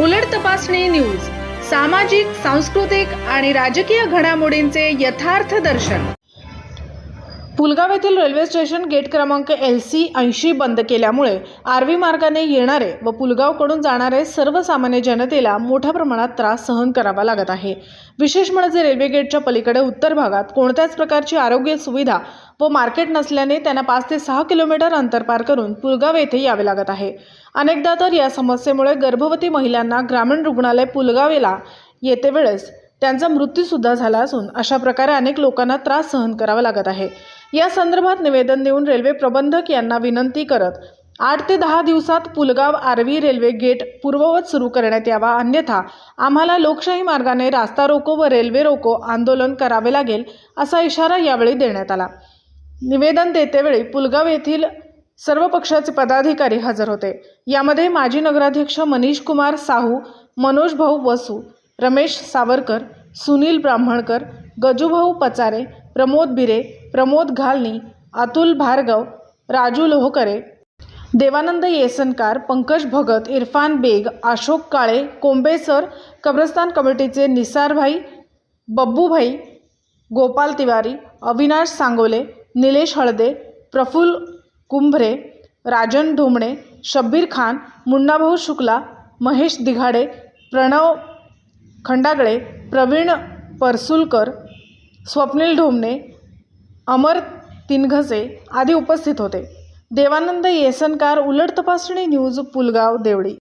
उलट तपासणी न्यूज सामाजिक सांस्कृतिक आणि राजकीय घडामोडींचे यथार्थ दर्शन. पुलगाव येथील रेल्वे स्टेशन गेट क्रमांक एल सी ऐंशी बंद केल्यामुळे आर्वी मार्गाने येणारे व पुलगावकडून जाणारे सर्वसामान्य जनतेला मोठ्या प्रमाणात त्रास सहन करावा लागत आहे. विशेष म्हणजे रेल्वे गेटच्या पलीकडे उत्तर भागात कोणत्याच प्रकारची आरोग्य सुविधा व मार्केट नसल्याने त्यांना पाच ते सहा किलोमीटर अंतर पार करून पुलगाव येथे यावे लागत आहे. अनेकदा तर या समस्येमुळे गर्भवती महिलांना ग्रामीण रुग्णालय पुलगावेला येते वेळेस त्यांचा मृत्यूसुद्धा झाला असून अशा प्रकारे अनेक लोकांना त्रास सहन करावा लागत आहे. या संदर्भात निवेदन देऊन रेल्वे प्रबंधक यांना विनंती करत आठ ते दहा दिवसात पुलगाव आर्वी रेल्वे गेट पूर्ववत सुरू करण्यात यावा अन्यथा आम्हाला लोकशाही मार्गाने रास्ता रोको व रेल्वे रोको आंदोलन करावे लागेल असा इशारा यावेळी देण्यात आला. निवेदन देतेवेळी पुलगाव येथील सर्व पक्षाचे पदाधिकारी हजर होते. यामध्ये माजी नगराध्यक्ष मनीष कुमार साहू मनोज भाऊ वसू रमेश सावरकर सुनील ब्राह्मणकर गजूभाऊ पचारे प्रमोद बिरे प्रमोद घालनी अतुल भार्गव राजू लोहकरे देवानंद येसनकार पंकज भगत इरफान बेग अशोक काळे कोंबेसर कब्रस्तान कमिटीचे निसारभाई बब्बूभाई गोपाल तिवारी अविनाश सांगोले निलेश हळदे प्रफुल कुंभरे राजन ढोमणे शब्बीर खान मुन्नाभाऊ शुक्ला महेश दिघाडे प्रणव खंडागळे प्रवीण परसुलकर स्वप्नील ढोमणे अमर तिनघसे आदी उपस्थित होते. देवानंद येसनकार उलट तपासणी न्यूज पुलगाव देवळी.